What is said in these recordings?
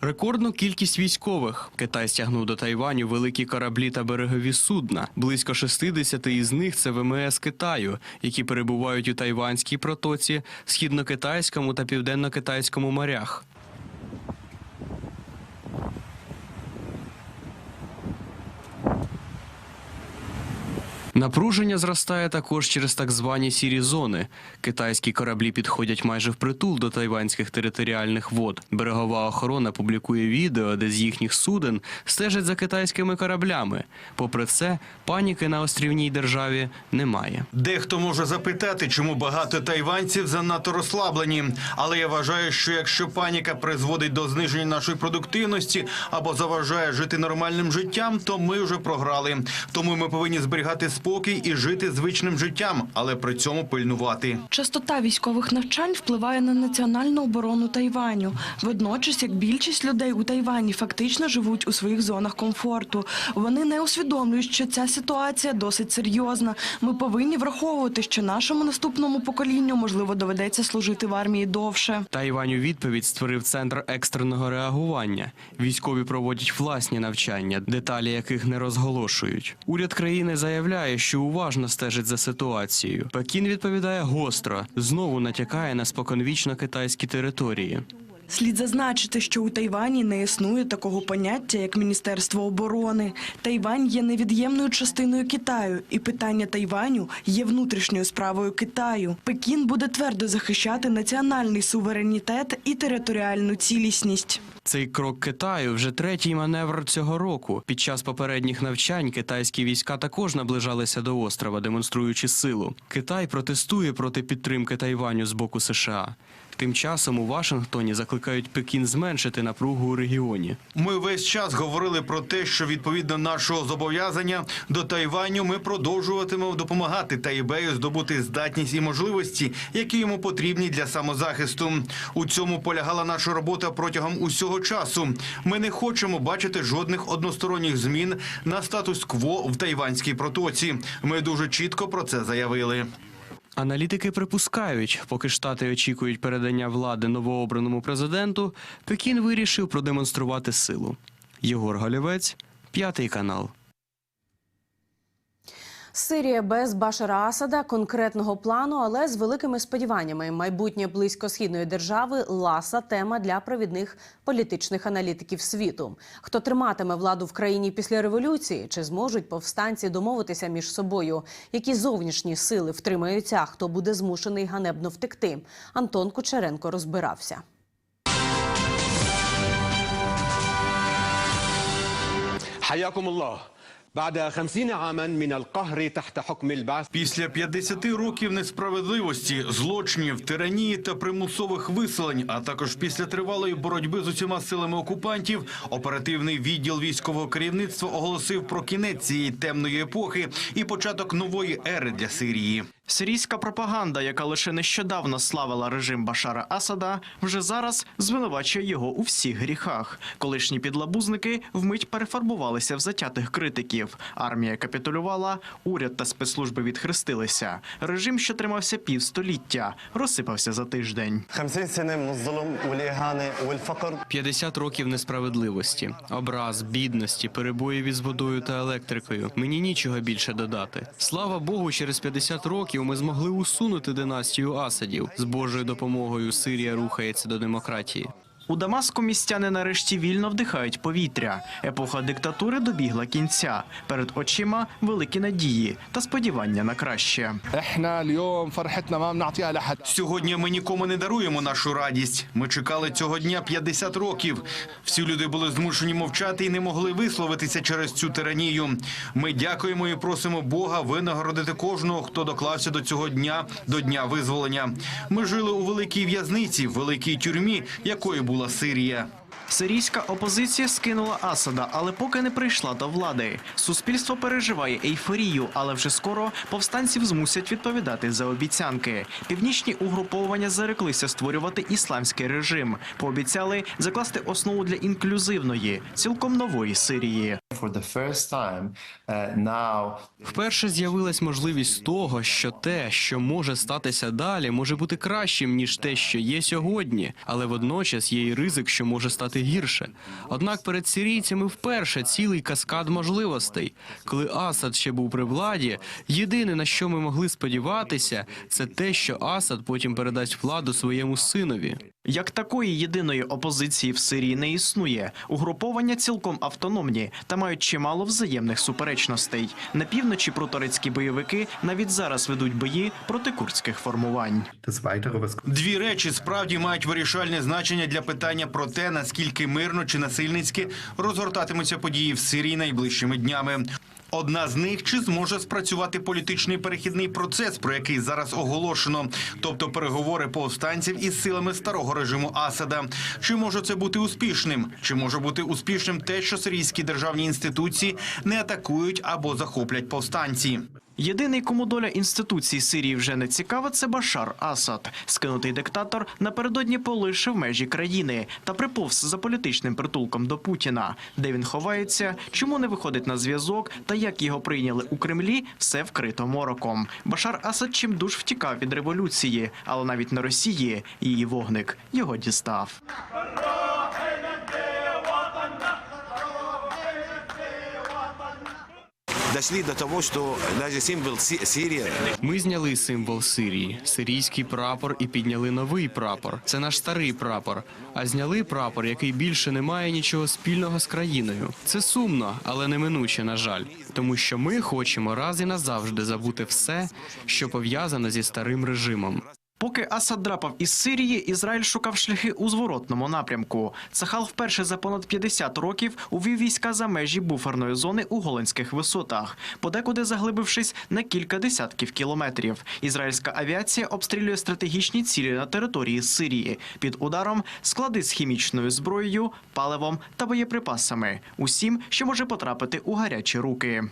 Рекордну кількість військових Китай стягнув до Тайваню великі кораблі та берегові судна. Близько 60 із них це ВМС Китаю, які перебувають у Тайванській протоці, східно-китайському та південно-китайському морях. Напруження зростає також через так звані сірі зони. Китайські кораблі підходять майже впритул до тайванських територіальних вод. Берегова охорона публікує відео, де з їхніх суден стежать за китайськими кораблями. Попри це, паніки на острівній державі немає. Дехто може запитати, чому багато тайванців занадто розслаблені. Але я вважаю, що якщо паніка призводить до зниження нашої продуктивності або заважає жити нормальним життям, то ми вже програли. Тому ми повинні зберігати спокій і жити звичним життям, але при цьому пильнувати. Частота військових навчань впливає на національну оборону Тайваню. Водночас, як більшість людей у Тайвані фактично живуть у своїх зонах комфорту. Вони не усвідомлюють, що ця ситуація досить серйозна. Ми повинні враховувати, що нашому наступному поколінню можливо доведеться служити в армії довше. Тайвань у відповідь створив центр екстреного реагування. Військові проводять власні навчання, деталі яких не розголошують. Уряд країни заявляє, що уважно стежить за ситуацією. Пекін відповідає гостро, знову натякає на споконвічно китайські території. Слід зазначити, що у Тайвані не існує такого поняття, як Міністерство оборони. Тайвань є невід'ємною частиною Китаю, і питання Тайваню є внутрішньою справою Китаю. Пекін буде твердо захищати національний суверенітет і територіальну цілісність. Цей крок Китаю вже третій маневр цього року. Під час попередніх навчань китайські війська також наближалися до острова, демонструючи силу. Китай протестує проти підтримки Тайваню з боку США. Тим часом у Вашингтоні закликають Пекін зменшити напругу у регіоні. Ми весь час говорили про те, що відповідно нашого зобов'язання до Тайваню ми продовжуватимемо допомагати Тайбею здобути здатність і можливості, які йому потрібні для самозахисту. У цьому полягала наша робота протягом усього часу. Ми не хочемо бачити жодних односторонніх змін на статус-кво в Тайванській протоці. Ми дуже чітко про це заявили. Аналітики припускають, поки штати очікують передання влади новообраному президенту, Пекін вирішив продемонструвати силу. Єгор Галівець, п'ятий канал. Сирія без Башара Асада конкретного плану, але з великими сподіваннями майбутнє близькосхідної держави ласа тема для провідних політичних аналітиків світу. Хто триматиме владу в країні після революції? Чи зможуть повстанці домовитися між собою? Які зовнішні сили втримаються? Хто буде змушений ганебно втекти? Антон Кучеренко розбирався. Хайякум Аллах. Після 50 років несправедливості, злочинів, тиранії та примусових виселень, а також після тривалої боротьби з усіма силами окупантів, оперативний відділ військового керівництва оголосив про кінець цієї темної епохи і початок нової ери для Сирії. Сирійська пропаганда, яка лише нещодавно славила режим Башара Асада, вже зараз звинувачує його у всіх гріхах. Колишні підлабузники вмить перефарбувалися в затятих критиків. Армія капітулювала, уряд та спецслужби відхрестилися. Режим, що тримався півстоліття, розсипався за тиждень. 50 років несправедливості, образ, бідності, перебоїв із водою та електрикою. Мені нічого більше додати. Слава Богу, через 50 років ми змогли усунути династію Асадів. З Божою допомогою Сирія рухається до демократії. У Дамаску містяни нарешті вільно вдихають повітря. Епоха диктатури добігла кінця. Перед очима великі надії та сподівання на краще. Сьогодні ми нікому не даруємо нашу радість. Ми чекали цього дня 50 років. Всі люди були змушені мовчати і не могли висловитися через цю тиранію. Ми дякуємо і просимо Бога винагородити кожного, хто доклався до цього дня, до дня визволення. Ми жили у великій в'язниці, великій тюрмі, якої були була Сирія. Сирійська опозиція скинула Асада, але поки не прийшла до влади. Суспільство переживає ейфорію, але вже скоро повстанців змусять відповідати за обіцянки. Північні угруповання зареклися створювати ісламський режим. Пообіцяли закласти основу для інклюзивної, цілком нової Сирії. uh, Вперше з'явилась можливість того, що те, що може статися далі, може бути кращим ніж те, що є сьогодні, але водночас є і ризик, що може стати вести гірше. Однак перед сирійцями вперше цілий каскад можливостей. Коли Асад ще був при владі, єдине на що ми могли сподіватися, це те, що Асад потім передасть владу своєму синові. Як такої єдиної опозиції в Сирії не існує, угруповання цілком автономні та мають чимало взаємних суперечностей. На півночі протурецькі бойовики навіть зараз ведуть бої проти курдських формувань. Дві речі справді мають вирішальне значення для питання про те, наскільки мирно чи насильницьки розгортатимуться події в Сирії найближчими днями. Одна з них чи зможе спрацювати політичний перехідний процес, про який зараз оголошено, тобто переговори повстанців із силами старого режиму Асада. Чи може це бути успішним? Чи може бути успішним те, що сирійські державні інституції не атакують або захоплять повстанці? Єдиний, кому доля інституцій Сирії вже не цікава, це Башар Асад. Скинутий диктатор напередодні полишив межі країни та приповз за політичним притулком до Путіна, де він ховається, чому не виходить на зв'язок та як його прийняли у Кремлі, все вкрито мороком. Башар Асад чимдуж втікав від революції, але навіть на Росії її вогник його дістав. Дошли до того, что даже символ Си- Сирии Ми зняли символ Сирії, сирійський прапор, і підняли новий прапор. Це наш старий прапор. А зняли прапор, який більше не має нічого спільного з країною. Це сумно, але неминуче, на жаль, тому що ми хочемо раз і назавжди забути все, що пов'язано зі старим режимом. Поки Асад драпав із Сирії, Ізраїль шукав шляхи у зворотному напрямку. Цахал вперше за понад 50 років увів війська за межі буферної зони у Голландських висотах, подекуди заглибившись на кілька десятків кілометрів. Ізраїльська авіація обстрілює стратегічні цілі на території Сирії. Під ударом склади з хімічною зброєю, паливом та боєприпасами. Усім, що може потрапити у гарячі руки.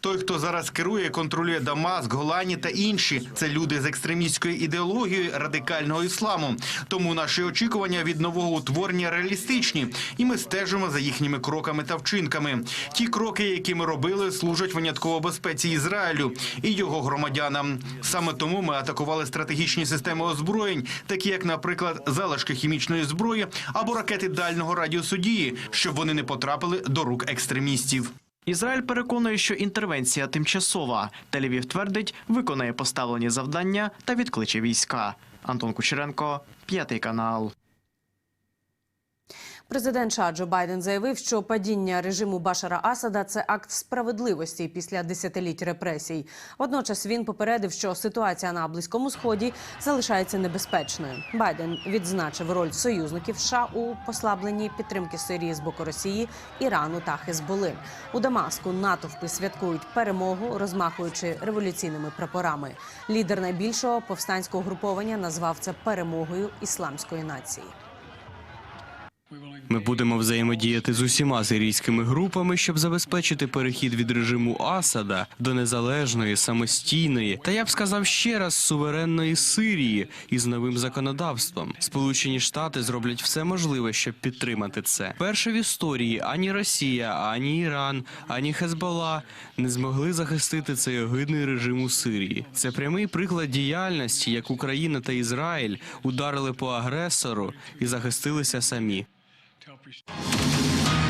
Той, хто зараз керує, контролює Дамаск, Голані та інші. Це люди з екстремістською ідеологією радикального ісламу. Тому наші очікування від нового утворення реалістичні, і ми стежимо за їхніми кроками та вчинками. Ті кроки, які ми робили, служать винятково безпеці Ізраїлю і його громадянам. Саме тому ми атакували стратегічні системи озброєнь, такі як, наприклад, залишки хімічної зброї або ракети дальнього радіусу дії, щоб вони не потрапили до рук екстремістів. Ізраїль переконує, що інтервенція тимчасова. Тель-Авів твердить, виконає поставлені завдання та відкличе війська. Антон Кучеренко, п'ятий канал. Президент США Байден заявив, що падіння режиму Башара Асада це акт справедливості після десятиліть репресій. Водночас він попередив, що ситуація на близькому сході залишається небезпечною. Байден відзначив роль союзників США у послабленні підтримки Сирії з боку Росії, Ірану та Хезболи. У Дамаску натовпи святкують перемогу, розмахуючи революційними прапорами. Лідер найбільшого повстанського груповання назвав це перемогою ісламської нації. Ми будемо взаємодіяти з усіма сирійськими групами, щоб забезпечити перехід від режиму Асада до незалежної, самостійної та я б сказав ще раз суверенної Сирії із новим законодавством. Сполучені Штати зроблять все можливе, щоб підтримати це. Перше в історії ані Росія, ані Іран, ані Хезбола не змогли захистити цей огидний режим у Сирії. Це прямий приклад діяльності, як Україна та Ізраїль ударили по агресору і захистилися самі. appreciate it.